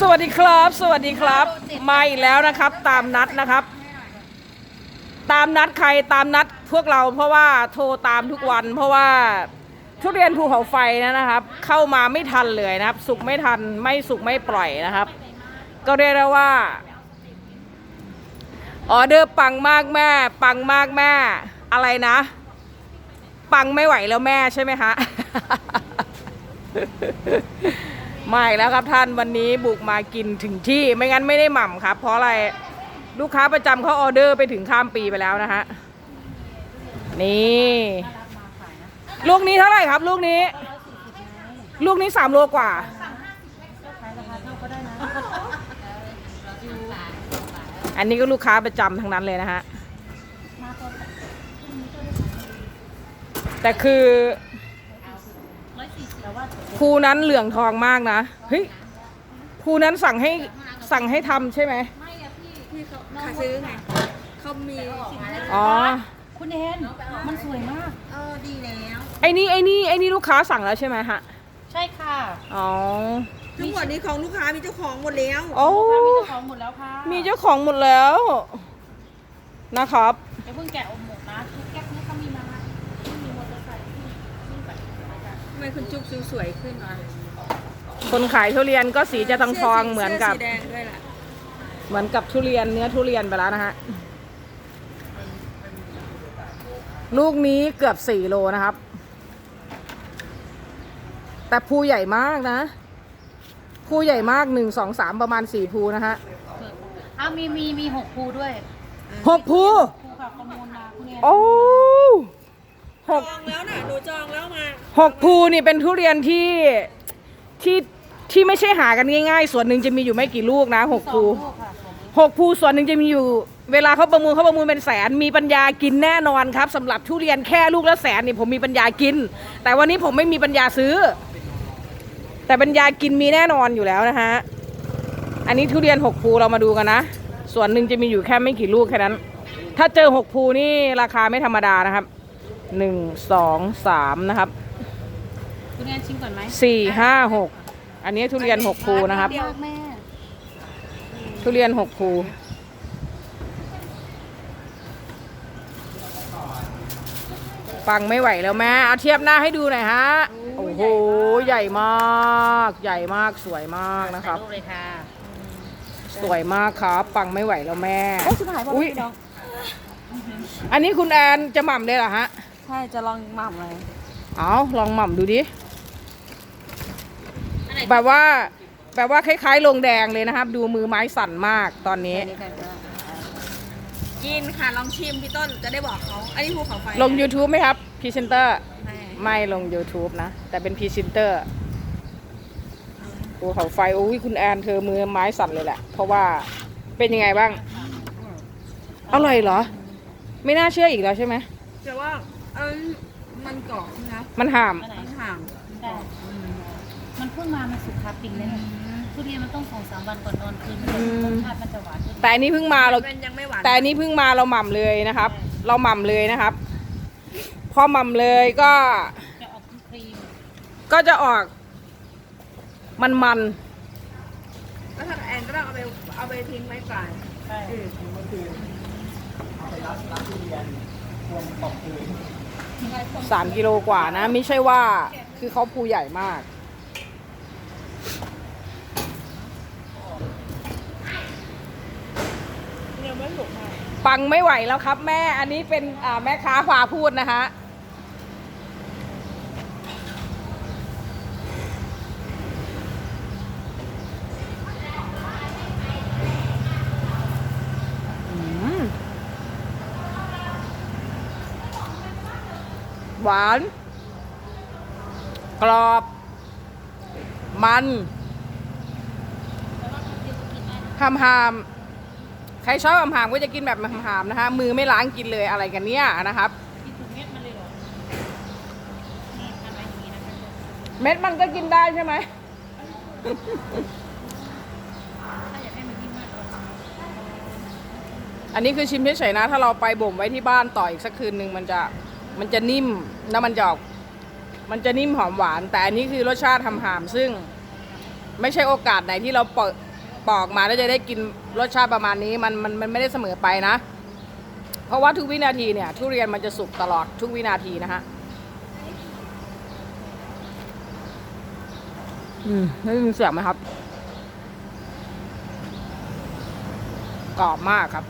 สวัสดีครับ สวัสดีครับ มาอีกแล้วนะครับ ตามนัดนะครับ ตามนัดใครตามนัดพวกเราเพราะว่าโทรตามทุกวัน เพราะว่าทุเรียนภูเขาไฟนะครับ เข้ามาไม่ทันเลยนะครับ สุกไม่ทันไม่สุกไม่ปล่อยนะครับ ก็เรียกได้ว่าออเดอร์ปังมากแม่ ปังมากแม่ อะไรนะ ปังไม่ไหวแล้วแม่ใช่ไหมคะ ไม่แล้วครับท่านวันนี้บุกมากินถึงที่ไม่งั้นไม่ได้หม่ำครับ เพราะอะไรลูกค้าประจำเขาออเดอร์ไปถึงข้ามปีไปแล้วนะฮะนี่ลูกนี้เท่าไหร่ครับ ลูกนี้ ลูกนี้สามโลกว่าอันนี้ก็ลูกค้าประจำทั้งนั้นเลยนะฮะแต่คือ ภูนั้นเหลืองทองมากนะเฮ้ยภูนั้นสั่งให้สั่งให้ทำใช่ไหมที่เขาขาซื้อไงเขามีสินค้าอ๋อคุณเอ็นมันสวยมาก เออดีแล้วไอ้นี่ไอ้นี่ไอ้นี่ลูกค้าสั่งแล้วใช่ไหมฮะใช่ค่ะอ๋อทั้งหมดนี้ของลูกค้ามีเจ้าของหมดแล้วโอ้ลูกค้ามีเจ้าของหมดแล้วค่ะมีเจ้าของหมดแล้วนะครับอย่าเพิ่งแกะอมหมกนะทุกแก๊กนี้เขามีมานะที่มีมอเตอร์ไซค์ที่ที่แบบ ทำไมคุณจุ๊บสวยขึ้นวะคนขายทุเรียนก็สีจะทองทองๆเหมือนกับ สื้สีแดงด้วยล่ะเหมือนกับทุเรียนเนื้อทุเรียนไปแล้วนะฮะ ลูกนี้เกือบสี่โลนะครับ แต่ภูใหญ่มากนะภูใหญ่มากหนึ่งสองสามประมาณสี่ภูนะฮะอ้าวมีมีมีหกภูด้วยหกภู ภูค่ะประมูลมาคุณเอ็นโอ้ หจกองแล้วน่ะหนูจองแล้วมาหกภูนี่เป็นทุเรียนที่ที่ที่ไม่ใช่หากันง่ายๆ ส่วนหนึ่งจะมีอยู่ไม่กี่ลูกนะหกสองภูลูกค่ะสองลูกหกภูส่วนหนึ่งจะมีอยู่ เวลาเขาประมูลเขาประมูลเป็นแสน มีปัญญากินแน่นอนครับสำหรับทุเรียนแค่ลูกละแสนนี่ผมมีปัญญากิน แต่วันนี้ผมไม่มีปัญญาซื้อ แต่ปัญญากินมีแน่นอนอยู่แล้วนะฮะอันนี้ทุเรียนหกภูเรามาดูกันนะส่วนหนึ่งจะมีอยู่แค่ไม่กี่ลูกแค่นั้น ถ้าเจอหกภูนี่ราคาไม่ธรรมดานะครับ หนึ่งสองสามนะครับคุณเอ็นชิมก่อนไหมสี่ห้าหกอันนี้ทุเรียนหกภูนะครับ มากแม่ทุเรียนหกภูปังไม่ไหวแล้วแม่เอาเทียบหน้าให้ดูหน่อยฮะโอ้โหใหญ่มากใหญ่มากสวยมากนะครับถ่ายรูปเลยค่ะสวยมากครับ ปังไม่ไหวแล้วแม่ โอ้สุดท้ายว่าอุ๊ย พี่น้องอันนี้คุณแอนจะหม่ำเลยเหรอฮะ ใช่จะลองหม่ำเลย เอาลองหม่ำดูดิ แบบว่าแบบว่าคล้ายๆลงแดงเลยนะครับ ดูมือไม้สั่นมากตอนนี้ กินค่ะลองชิมพี่ต้นจะได้บอกเขาอันนี้ภูเขาไฟลง YouTube ไหมครับพรีเซนเตอร์ไม่ไม่ลง YouTube นะ แต่เป็นพรีเซนเตอร์ภูเขาไฟโอ้ยคุณแอนเธอมือไม้สั่นเลยแหละ เพราะว่าเป็นยังไงบ้าง อร่อยเหรอ ไม่น่าเชื่ออีกแล้วใช่ไหมแต่ว่า เออมันกรอบนะมันห่าม อันไหนมันห่างได้มันเพิ่งมา มันสุกคาปิงเลยนะทุเรียนมันต้องสองสามวันก่อนนอนคืนมันจะรสชาติมันจะหวานขึ้นแต่อันนี้เพิ่งมาเรา มันยังไม่หวานแต่อันนี้เพิ่งมาเราหม่ำเลยนะครับ เราหม่ำเลยนะครับ พอหม่ำเลยก็ จะออกครีมก็จะออก มันมันแล้วทางแอนก็ต้องเอาไปเอาไปทิ้งไว้ก่อนใช่สามกิ โลกว่านะ ไม่ใช่ว่าคือเขาภูใหญ่มากยังไม่สุกค่ะปังไม่ไหวแล้วครับแม่อันนี้เป็นอ่าแม่ค้าพาพูดนะฮะ หวาน กรอบ มันหามหามใครชอบหามหามก็จะกินแบบหามหามนะคะมือไม่ล้างกินเลยอะไรกันเนี่ยนะครับเม็ดมันเลยเหรอนี่ทำอะเม็ดมันก็กินได้ใช่ไหมอันยิ่งมากกว่าอันนี้คือชิมเฉยๆนะ ถ้าเราไปบ่มไว้ที่บ้านต่ออีกสักคืนหนึ่งมันจะ มันจะนิ่มแล้วมันจะออกมันจะนิ่มหอมหวาน แต่อันนี้คือรสชาติหามหามๆซึ่ง ไม่ใช่โอกาสไหนที่เราเปิดปอกมาแล้วจะได้กินรสชาติประมาณนี้มันมันมันไม่ได้เสมอไปนะ เพราะว่าทุกวินาทีเนี่ย ทุเรียนมันจะสุกตลอดทุกวินาทีนะฮะอืมได้ยินเสียงไหมครับกรอบมากครับ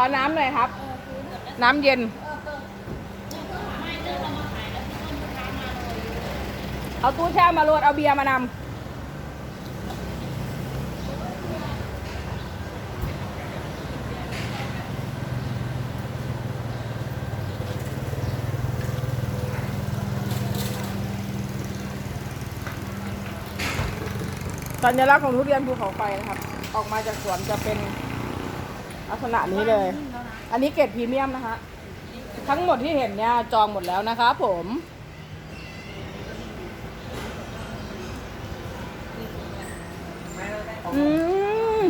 อน้ำหน่อยครับ น้ำเย็น เอาตู้แช่มารวดเอาเบียร์มานำสัญลักษณ์ของทุเรียนภูเขาไฟนะครับ ออกมาจากสวนจะเป็น ลักษณะนี้เลย อันนี้เกรดพรีเมียมนะคะ ทั้งหมดที่เห็นเนี่ยจองหมดแล้วนะคะผมอืม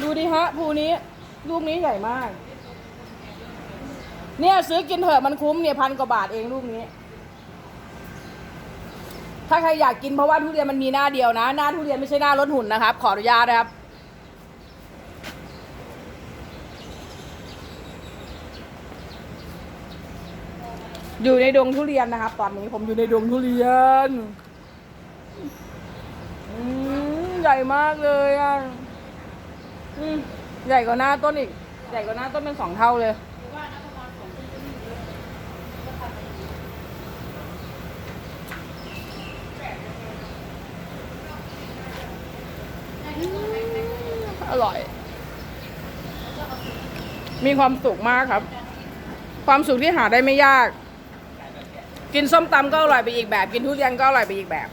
ดูดิฮะภูนี้ลูกนี้ใหญ่มาก เนี่ยซื้อกินเถอะมันคุ้มเนี่ยพันกว่าบาทเองลูกนี้ ถ้าใครอยากกินเพราะว่าทุเรียนมันมีหน้าเดียวนะ หน้าทุเรียนไม่ใช่หน้ารถหุ่นนะครับ ขออนุญาตนะครับ อยู่ในดงทุเรียนนะครับ ตอนนี้ผมอยู่ในดงทุเรียนอืมใหญ่มากเลยอะอืมใหญ่กว่าหน้าต้นอีก ใหญ่กว่าหน้าต้นเป็นสองเท่าเลยอร่อย มีความสุขมากครับ ความสุขที่หาได้ไม่ยาก กินส้มตำก็อร่อยไปอีกแบบ กินทุเรียนก็อร่อยไปอีกแบบ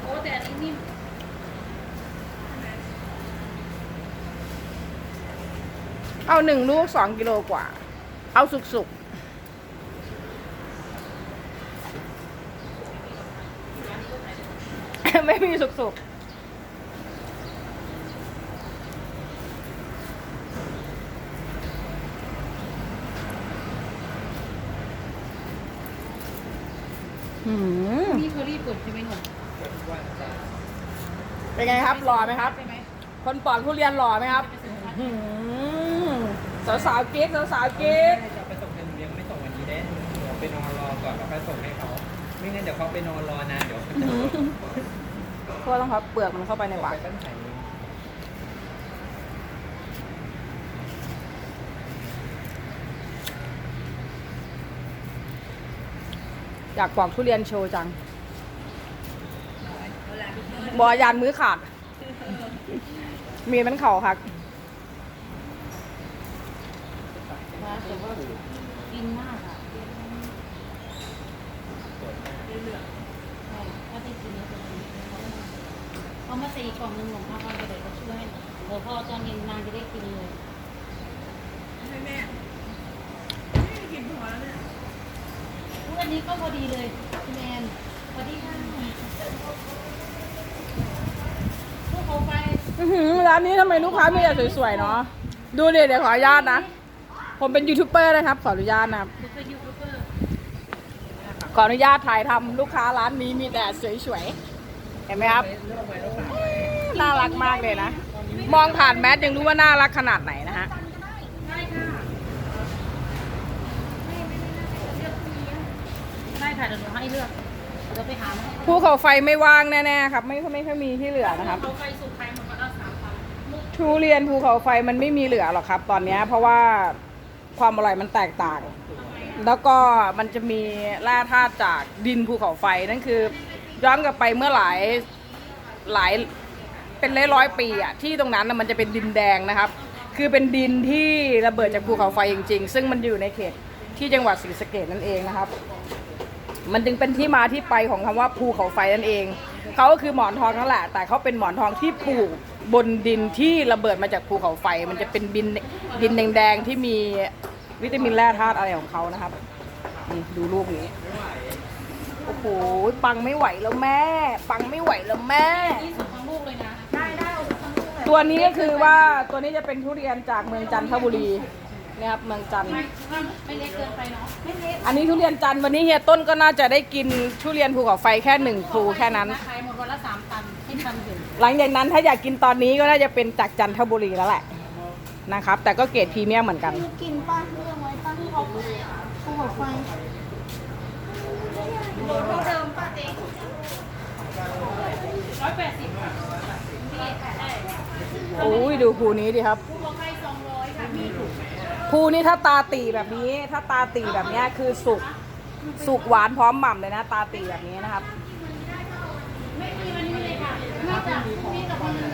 โอ้แต่อันนี้นิ่มเอาหนึ่งลูกสองกิโลกว่า เอาสุกๆ ไม่มีสุกๆหืมนี่เขารีบกดใช่ไหมหนุ่มเป็นไงครับหล่อไหมครับ ใช่ไหมคนปอกทุเรียนหล่อไหมครับหืมสาวๆกรี๊ดสาวๆกรี๊ด จะไปส่งกันยังไม่ส่งวันนี้ได้เดี๋ยวไปนอนรอก่อนแล้วค่อยส่งให้เขา ไม่งั้นเดี๋ยวเขาไปนอนรอนานเดี๋ยวเขาจะเพราะว่าต้องพับเปลือกมันเข้าไปในส่งปากไปตั้งแต่นี้อยากปอกทุเรียนโชว์จังบอยานมือขาด มีมันเข่าคักว่าแต่ว่ากิน มากอะใช่ถ้าได้กินแล้วจะกินเอามาใส่กล่องหนึ่งของพ่อก่อนก็เดี๋ยวเขาช่วยให้เดี๋ยวพอตอนเย็นนางจะได้กินเลยให้แม่ไม่กินพอแล้วเนี่ยอุ๊ยอันนี้ก็พอดีเลยคุณแอนพอดีค่ะพวกเขาไป อื้อหือร้านนี้ทำไมลูกค้ามีแต่สวยๆเนาะ ดูดิเดี๋ยวขออนุญาตนะ ผมเป็นยูทูบเบอร์นะครับ ขออนุญาตนะครับซุปเปอยู่ ขออนุญาตถ่ายทำลูกค้าร้านนี้มีแต่สวยๆ เห็นไหมครับ น่ารักมากเลยนะ มองผ่านแมสยังรู้ว่าน่ารักขนาดไหนนะฮะได้ค่ะได้ค่ะเดี๋ยวหนูให้เลือกเดี๋ยวไปหามาให้ภูเขาไฟไม่ว่างแน่ๆครับ ไม่ไม่ค่อยมีที่เหลือนะครับ เขาไปสุดท้ายมันก็เอาสามพันลูกทุเรียนภูเขาไฟมันไม่มีเหลือหรอกครับ ตอนเนี้ยเพราะว่าความอร่อยมันแตกต่าง แล้วก็มันจะมีแร่ธาตุจากดินภูเขาไฟนั่นคือ ย้อนกลับไปเมื่อหลายหลายเป็นร้อยร้อยปีอะที่ตรงนั้นน่ะมันจะเป็นดินแดงนะครับ คือเป็นดินที่ระเบิดจากภูเขาไฟจริง ๆ ซึ่งมันอยู่ในเขตที่จังหวัดศรีสะเกดนั่นเองนะครับ มันจึงเป็นที่มาที่ไปของคำว่าภูเขาไฟนั่นเองเขาก็คือหมอนทองนั่นแหละ แต่เขาเป็นหมอนทองที่ปลูกบนดินที่ระเบิดมาจากภูเขาไฟ มันจะเป็นดินดินแดงๆที่มี วิตามินแร่ธาตุอะไรของเขานะครับ นี่ดูลูกนี้ โอ้โห ปังไม่ไหวแล้วแม่ ปังไม่ไหวแล้วแม่นี่สุดทั้งลูกเลยนะตัวนี้ก็คือว่าตัวนี้จะเป็นทุเรียนจากเมืองจันทบุรีนะครับเมืองจันทร์ ไม่ไม่เล็กเกินไปเนาะไม่เล็กอันนี้ทุเรียนจันทร์วันนี้เฮียต้นก็น่าจะได้กินทุเรียนภูเขาไฟแค่หนึ่งภูแค่นั้น ขายหมดวันละสามตันให้ตันถึงหลังจากนั้นถ้าอยากกินตอนนี้ก็น่าจะเป็นจากจันทบุรีแล้วแหละ นะครับ แต่ก็เกรดพรีเมียมเหมือนกัน กินป้าเรื่องไว้ป้าที่เขาภูเขาไฟโลเดิมป้าเองร้อยแปดสิบโอ้ยดูภูนี้ดิครับผู้บอกให้สองร้อยค่ะพี่ถูกภูนี้ถ้าตาตีแบบนี้ ถ้าตาตีแบบนี้คือสุกสุกหวานพร้อมหม่ำเลยนะ ตาตีแบบนี้นะครับไม่มีวันนี้เลยค่ะนอกจากพี่กับพี่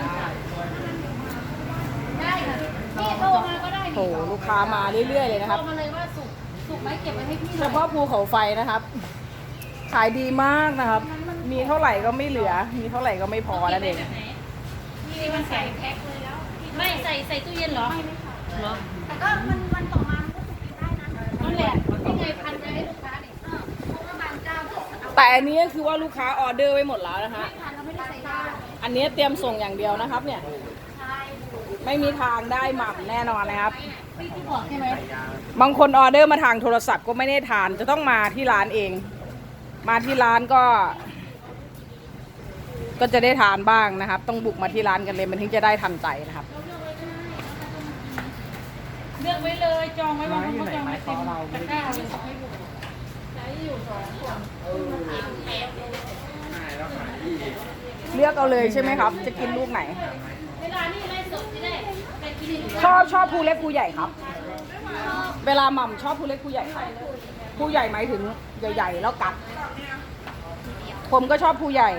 ได้ค่ะ พี่โทรมาก็ได้โหลูกค้ามาเรื่อยๆเลยนะครับ โทรมาเลยว่าสุกสุกไหมเก็บไว้ให้พี่หเฉน่อยพาะภูเขาไฟนะครับ ขายดีมากนะครับ มีเท่าไหร่ก็ไม่เหลือ มีเท่าไหร่ก็ไม่พอนั่นเองนี่มันใส่แพ็คเลยแล้วไม่ใส่ใส่ตู้เย็นเหรอไม่ค่ะเหรอแต่ก็มันวันต่อมามันก็สุกกินได้นะนั่นแหละนี่ไงพันไว้ให้ลูกค้าเนี่ยเออเพราะว่าบางเจ้าก็เอาแต่อันนี้ก็คือว่าลูกค้าออเดอร์ไว้หมดแล้วนะคะทานเราไม่ได้ใส่ได้อันนี้เตรียมส่งอย่างเดียวนะครับ เนี่ยใช่ ไม่มีทางได้หม่ำแน่นอนนะครับพี่ที่บอกใช่ไหมบางคนออเดอร์มาทางโทรศัพท์ก็ไม่ได้ทานจะต้องมาที่ร้านเอง มาที่ร้านก็ ก็จะได้ทานบ้างนะครับ ต้องบุกมาที่ร้านกันเลยมันถึงจะได้ทันใจนะครับเลือกไว้เลยจองไว้บางคนเขาจองไว้เต็มตะกร้าเลยให้ดูใช่แล้วขายอีกเลือกเอาเลยใช่ไหมครับ จะกินลูกไหน เวลานี่ไล่สดจะได้ไปกินอีกชอบชอบภูเล็กภูใหญ่ครับ เวลาหม่ำชอบภูเล็กภูใหญ่ครับภูใหญ่หมายถึงใหญ่ๆแล้วกัด ผมก็ชอบภูใหญ่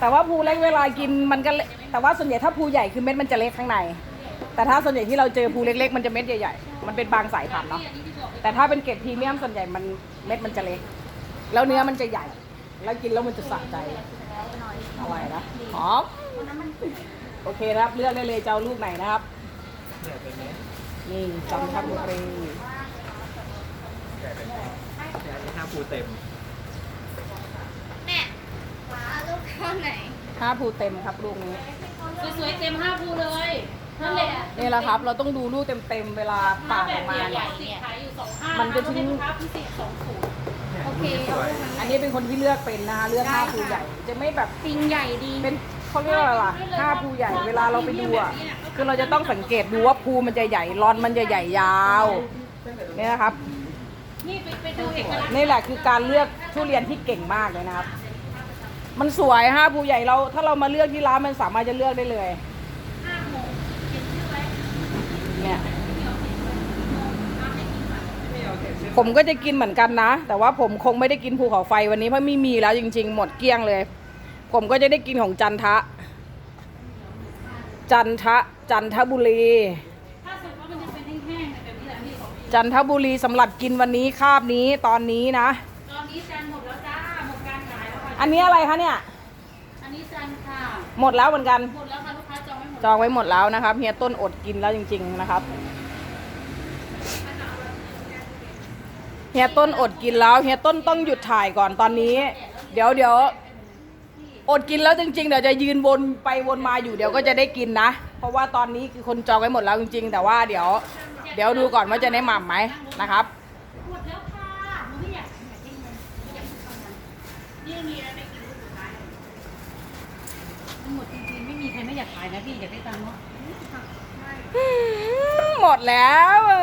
แต่ว่าภูเล็กเวลากินมันก็เละแต่ว่าส่วนใหญ่ถ้าภูใหญ่คือเม็ดมันจะเล็กข้างใน แต่ถ้าส่วนใหญ่ที่เราเจอภูเล็กๆมันจะเม็ดใหญ่ๆ มันเป็นบางสายพันธุ์เนาะ แต่ถ้าเป็นเกรดพรีเมียมส่วนใหญ่มันเม็ดมันจะเล็ก แล้วเนื้อมันจะใหญ่ แล้วกินแล้วมันจะสะใจอร่อยนะหอม โอเคนะครับ เลือกได้เลยจะเอาลูกไหนนะครับเดี๋ยวเป็นเนี้ยนี่จันทบุรีเดี๋ยวเป็นเนี้ยเดี๋ยวอันนี้ห้าภูเต็มแม่เอาลูกข้าวไหนห้าภูเต็มครับลูกนี้สวยๆเต็มห้าภูเลยนั่นแหละนี่แหละครับ เราต้องดูลูกเต็มๆเวลาปาดออกมาใหเนี่ญ่ยๆสิขายอยู่สองห้ามันจะทิ้งลูกค้าพิเศษสองศูนย์โอเคสวยอันนี้เป็นคนที่เลือกเป็นนะคะเลือกห้าภูใหญ่ จะไม่แบบปิงใหญ่ดีเป็น เขาเรียกว่าอะไรล่ะห้าภูใหญ่เวลาเราไปดูอะคือเราจะต้องสังเกตดูว่าภูมันจะใหญ่รอนมันจะใหญ่ยาวเนี่ยนะครับนี่แหละคือการเลือกทุเรียนที่เก่งมากเลยนะครับ มันสวยฮะภูใหญ่เราถ้าเรามาเลือกที่ร้านมันสามารถจะเลือกได้เลยเนี่ยผมก็จะกินเหมือนกันนะ แต่ว่าผมคงไม่ได้กินภูเขาไฟวันนี้เพราะไม่มีแล้วจริง ๆ หมดเกลี้ยงเลย ผมก็จะได้กินของจันทะ จันทะ จันทบุรี ถ้าสุกแล้วมันจะเป็นแห้งๆแบบนี้แหละพี่ของพี่จันทบุรีสำหรับกินวันนี้คาบนี้ตอนนี้นะ ตอนนี้จันหมดแล้วจ้าหมดการขายแล้วค่ะอันนี้อะไรคะเนี่ย อันนี้จันค่ะหมดแล้วเหมือนกัน หมดแล้วค่ะลูกค้าจองไม่หมดจองไว้หมดแล้วนะครับเฮียต้นอดกินแล้วจริง ๆ นะครับเฮียต้นอดกินแล้วเฮียต้นต้องหยุดถ่ายก่อนตอนนี้ เดี๋ยวเดี๋ยว อดกินแล้วจริงๆเดี๋ยวจะยืนวนไปวนมาอยู่เดี๋ยวก็จะได้กินนะ เพราะว่าตอนนี้คือคนจองไว้หมดแล้วจริง ๆ แต่ว่าเดี๋ยว เดี๋ยวดูก่อนว่าจะได้หม่ำไหมนะครับ หมดแล้วค่ะหนูไม่อยากอยากกินมันไม่อยากกินมันนี่มีอะไรไม่กินลูกสุดท้ายมันหมดจริงๆไม่มีใครไม่อยากขายนะพี่อยากได้ตังค์เนาะ หมดแล้วเอ